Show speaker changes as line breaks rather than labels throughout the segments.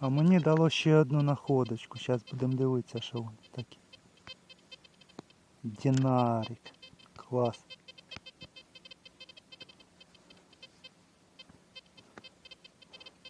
А мені дало ще одну находочку. Зараз будемо дивитися, що воно таке. Динарик. Клас.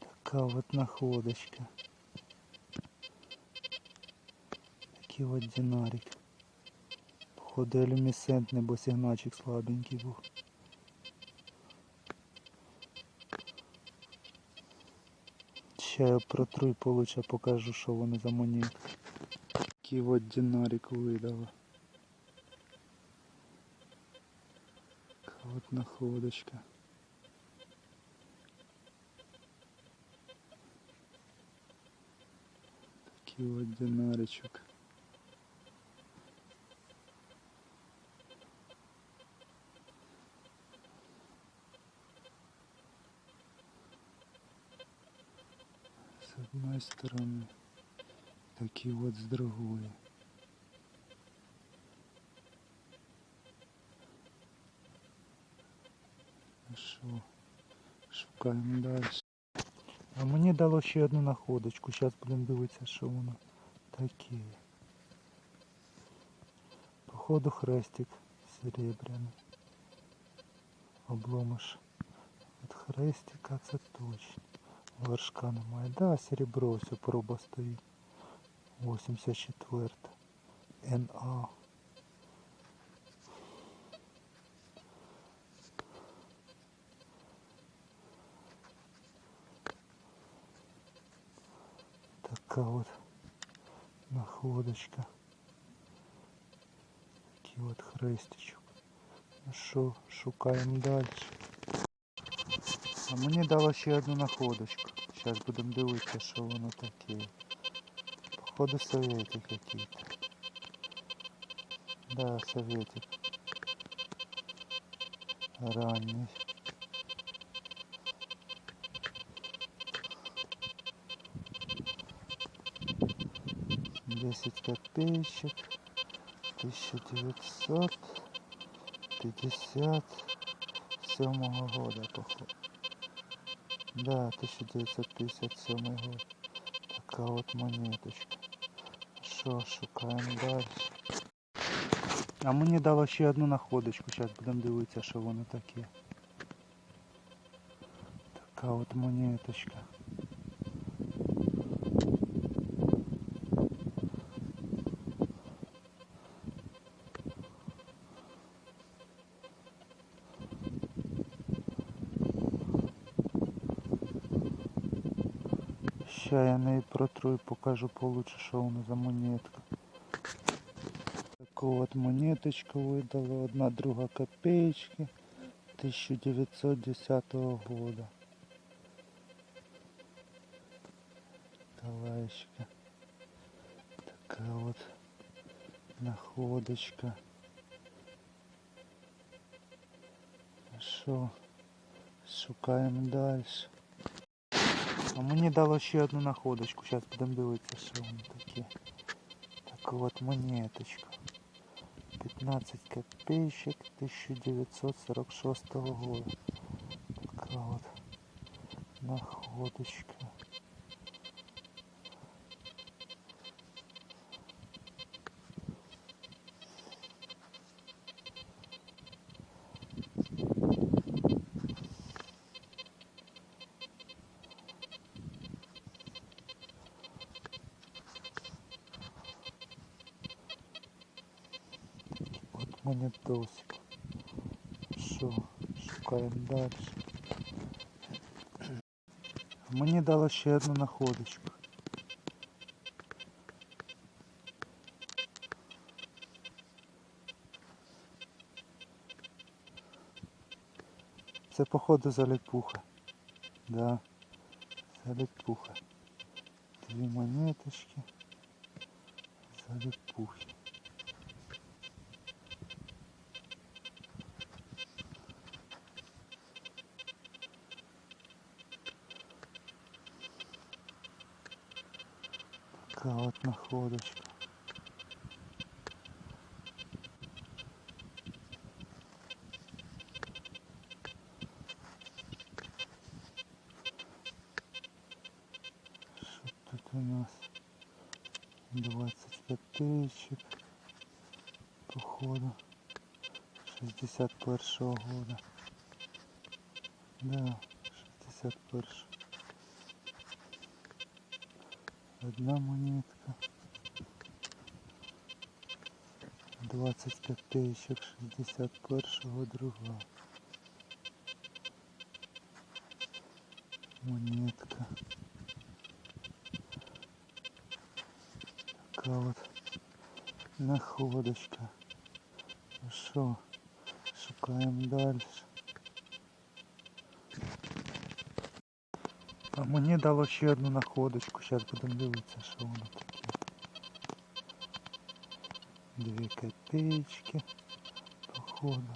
Така от находочка. Такий от динарик. Походу люмісцентний, бо сигнальчик слабенький був. Ще протру і получше покажу, що вони за монетки. Такий от динарик видала. Така от находочка. Такий от динаричок. одной стороны, такие вот с другой. Ну що, шукаємо далі. А мені дало ще одну находочку. Зараз будемо дивитися, що воно таке. Походу хрестик серебряний. Обломиш від хрестика, це точно. Горшка немає. Да, серебро все проба стоїть. 84. НА. Така от находочка. Такий от хрестичок. Ну що, шукаємо далі. А мені дало ще одну находочку. Зараз будемо дивитися, що воно таке. Походу советик какие-то. Да, советик. Ранний. Десять копеечек. Тысяча девятьсот пятьдесят седьмого года, походу. Да, 1957 год. Така от монеточка. Що, шукаємо далі. А мені дало ще одну находочку. Зараз будемо дивитися, що воно таке. Така от монеточка. протру і покажу получше, що воно за монетка. Таку от монеточку видала, одна друга копеечки 1910 года. Талаечка. Така от находочка. Ну Що, шукаємо далі. А мені дало ще одну находочку. Зараз будемо дивитися, що воно таке. Таку от монеточку. 15 копеечек 1946 года. Така от находочка. От монетосик. Що, шукаємо далі. Мені дало ще одну находочку. Це походу залипуха. Да. Залипуха. Дві монеточки. Залипухи. Така от находочка. Що у нас 20 копеечек. Походу. 61 года. Да, 61. Одна монетка. 20 копеечек 61 друга. Монетка. Така от находочка. Що, шукаємо далі. А мені дало ще одну находочку. Зараз будемо дивитися, що воно таке. Дві копеечки, походу.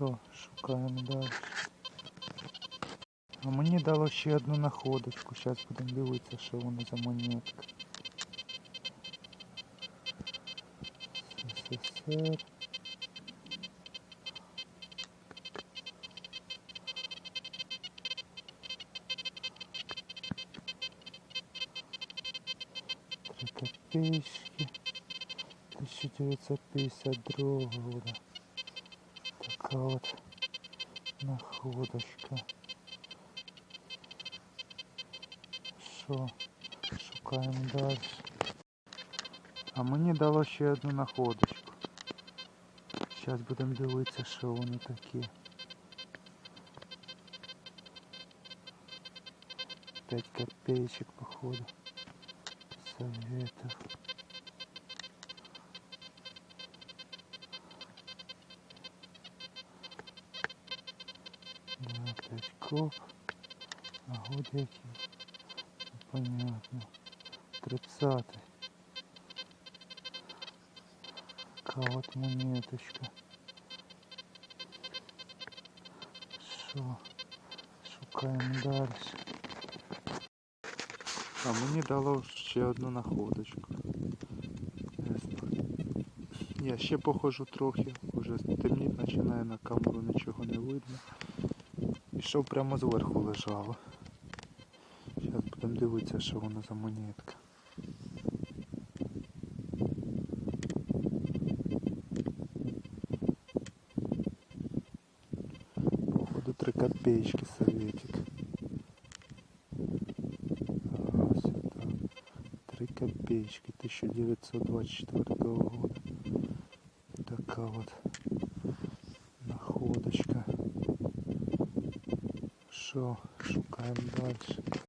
Що, шукаємо далі. А мені дало ще одну находочку. Зараз будемо дивитися, що воно за монетка. СССР. Три копеечки. 1952 года. Що? Шукаємо далі. А мені дало ще одну находочку. Зараз будемо дивитися, що воно таке. 5 копеечек, походу. Советов. Да, 5 коп. А год який? Непонятно. 30 Така от монеточка. Що? Шукаємо далі. А мені дало ще одну находочку. Я ще похожу трохи, вже темніть починає на камеру, нічого не видно. І що прямо зверху лежало. Будемо дивитися, що воно за монетка. Походу 3 копеечки советик. Раз, это 3 копеечки 1924 года. Такая вот находочка. Що, шукаємо далі.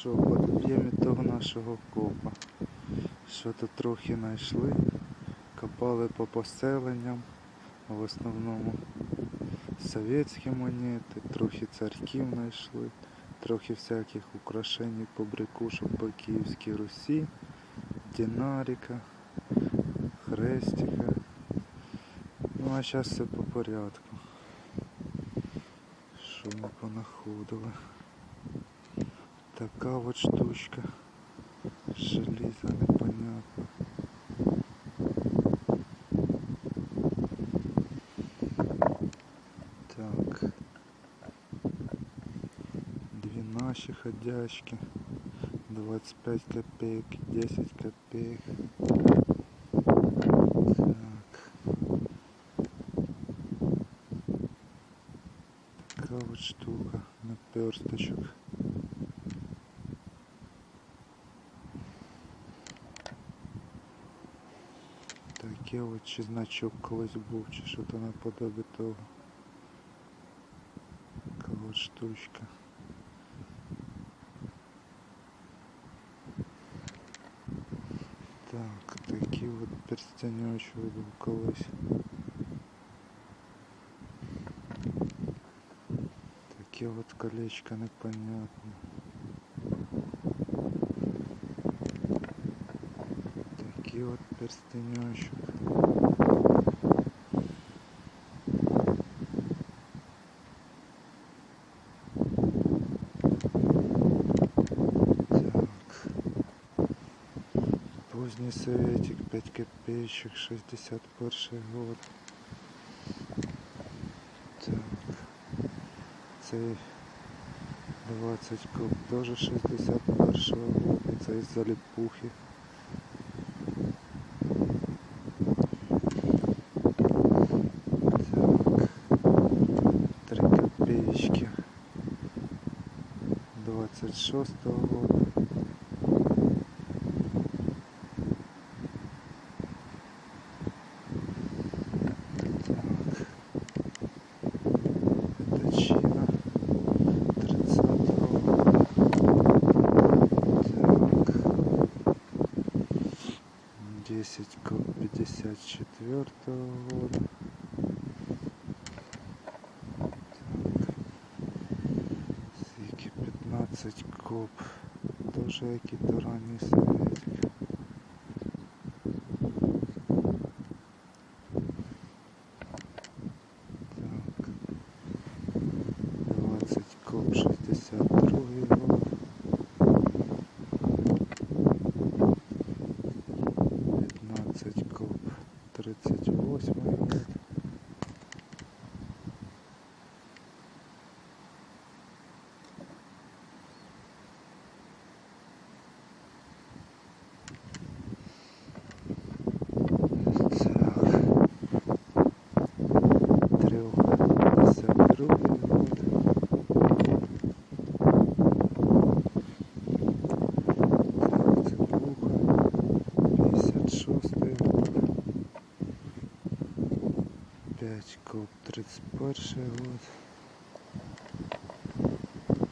Що, об'ємі того нашого копа. Що тут трохи знайшли. Копали по поселенням. В основному совєтські монети, трохи царьків знайшли, трохи всяких украшень, побрякушок по Київській Русі, динарика, хрестика. Ну а зараз все по порядку. Що ми понаходили? Така от штучка. Желіза непонятно. Так. Две наши ходячки. 25 копеек, 10 копеек. Так. Такая вот штука. Наперсточек. От чи значок колись був, чи що то наподобі того. От штучка. Так, такі от перстянечок був колись. Таке от колечко непонятне. Такий от. Так. Поздний советик 5 копеечек 61 год. Так. Цей 20 куб тоже 61 года. Цей з заліпухи. Так. 3 копеечки 26 года. Так. Это Чина 30 года. Так. 10 коп 54 года. Так. Сики 15 коп. Тоже какие-то ранние советик. Так. 20 коп 62 год. 15 коп 38 год. Так. Трех 52 год. Так, цепуха. 56 год. 5 коп 31 год.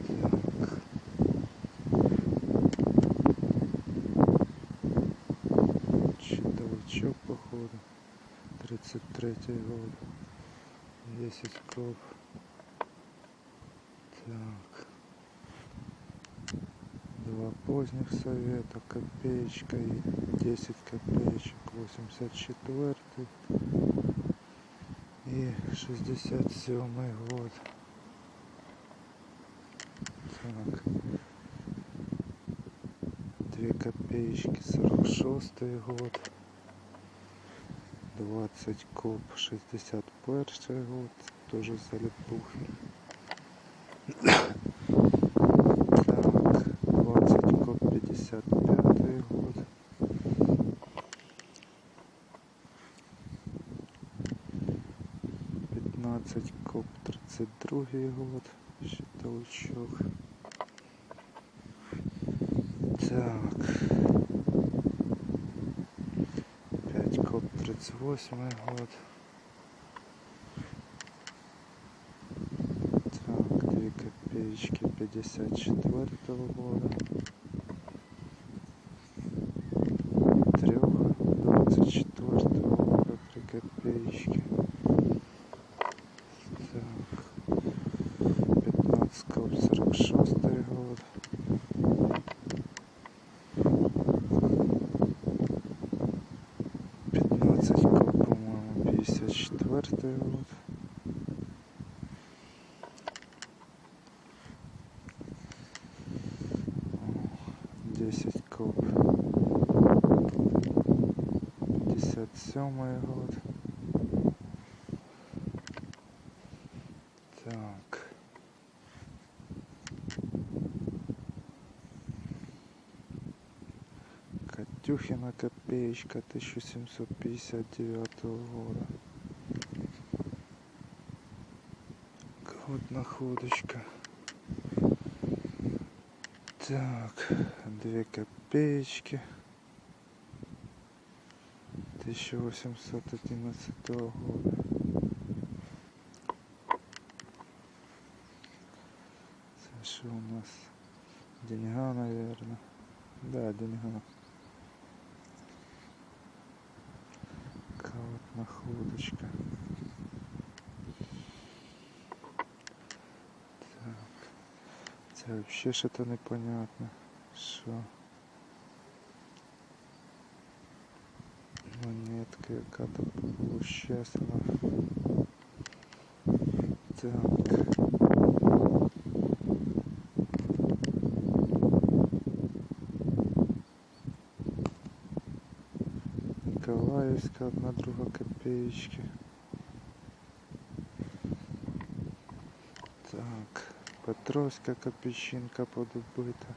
Так. Щитовичок походу. 33 год. 10 коп. Так. Два поздних совета, копеечка и 10 копеечек, 84 и 67 год. Так. Две копеечки, 46 год. 20 коп, 61 год, тоже залипухи. Так, 20 коп, 55 год. Другий год, щитовичок. Так. Пять коп, тридцать восьмый год. Так, две копеечки, пятьдесят четвертого года. 10 коп. 57 год. Так. Катюхина копеечка 1759 года. Вот находочка. Так, две копеечки. 1811 года. Це що у нас? Деньга, наверное. Да, деньга. Така от находочка. Так. Це вообще что-то непонятно. Що? монетка, яка тут щасла. Так. Николаевская, одна друга копеечки. Так, Петровська копійчинка подобита.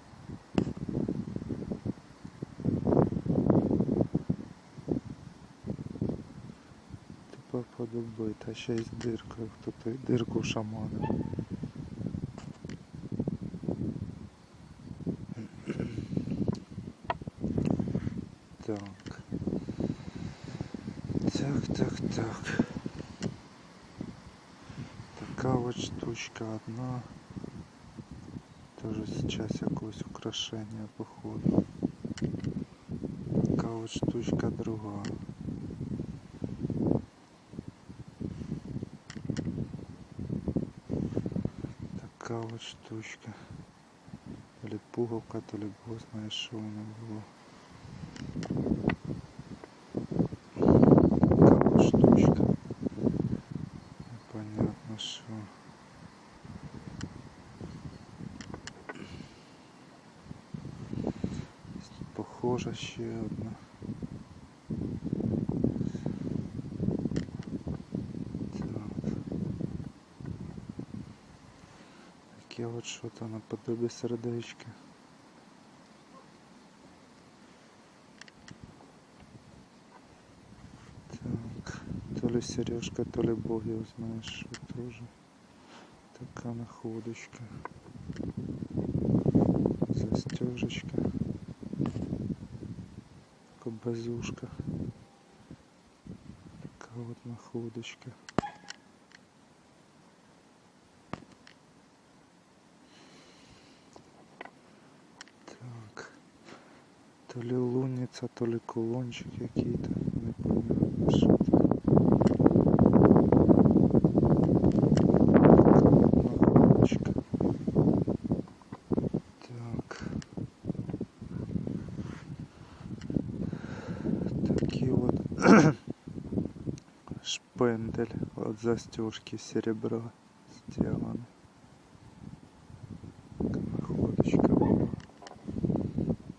Типа подобита, ще й з диркою. Хто той дирку шамана. Так. Так, так, так. Така от штучка одна. Тоже сейчас якогось украшення походу. Така от штучка друга. Така от штучка. То ли пуговка, то ли бог знає, що воно було. Така от штучка. Непонятно що. Похожа ще одна. Так. Таке от що то наподобі сердечки. Так, то ли сережка, то ли бог его знает, что тоже. Такая находочка. Застежечка. Кобазушка. Такая вот находочка. Так. То ли лунница, то ли кулончик какие-то. Непонятно, что это. Находочка. Так. Такие вот шпендель от застежки серебра сделан. Находочка была.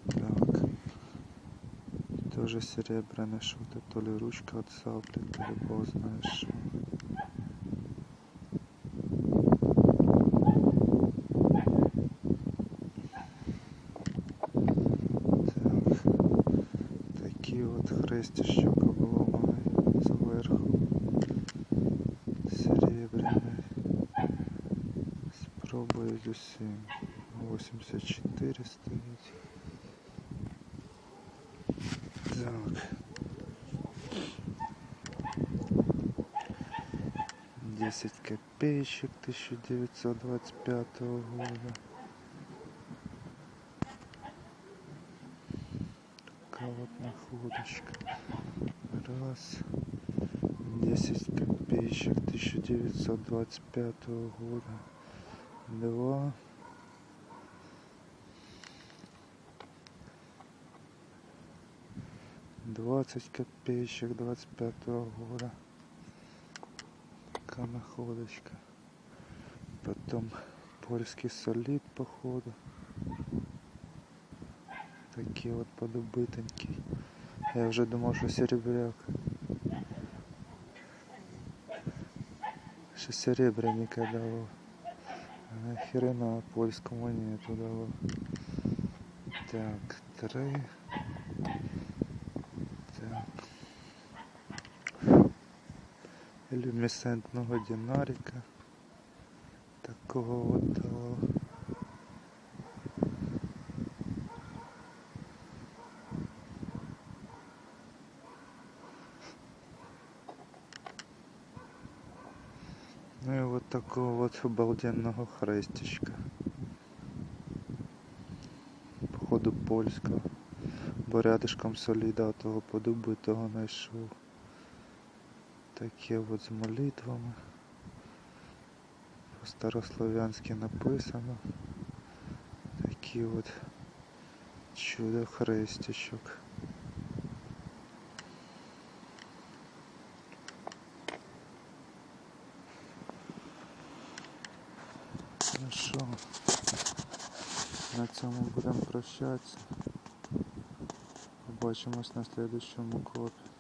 Так. Тоже серебряное что-то, то ли ручка от сабли, то ли бог знает что. 7. 84 стоит Так. 10 копеечек 1925 года. Такая вот находочка. Раз. 10 копеечек 1925 года. Два. Двадцать копеечек двадцать пятого года. Такая находочка. Потом польский солид походу. Такие вот подобытенькі. Я вже думав, що серебряк. Що серебряника дало. А польському не дало. Так, три. Так. Люмісентного динарика. Такого вот дало. Такого вот обалденного хрестичка. Походу польського. Бо рядышком соліда того подобитого знайшов. Таке от з молитвами. По-старослов'янськи написано. Такі от чудо хрестичок. Ну що, на цьому будемо прощатися. Побачимось на слідущому копі.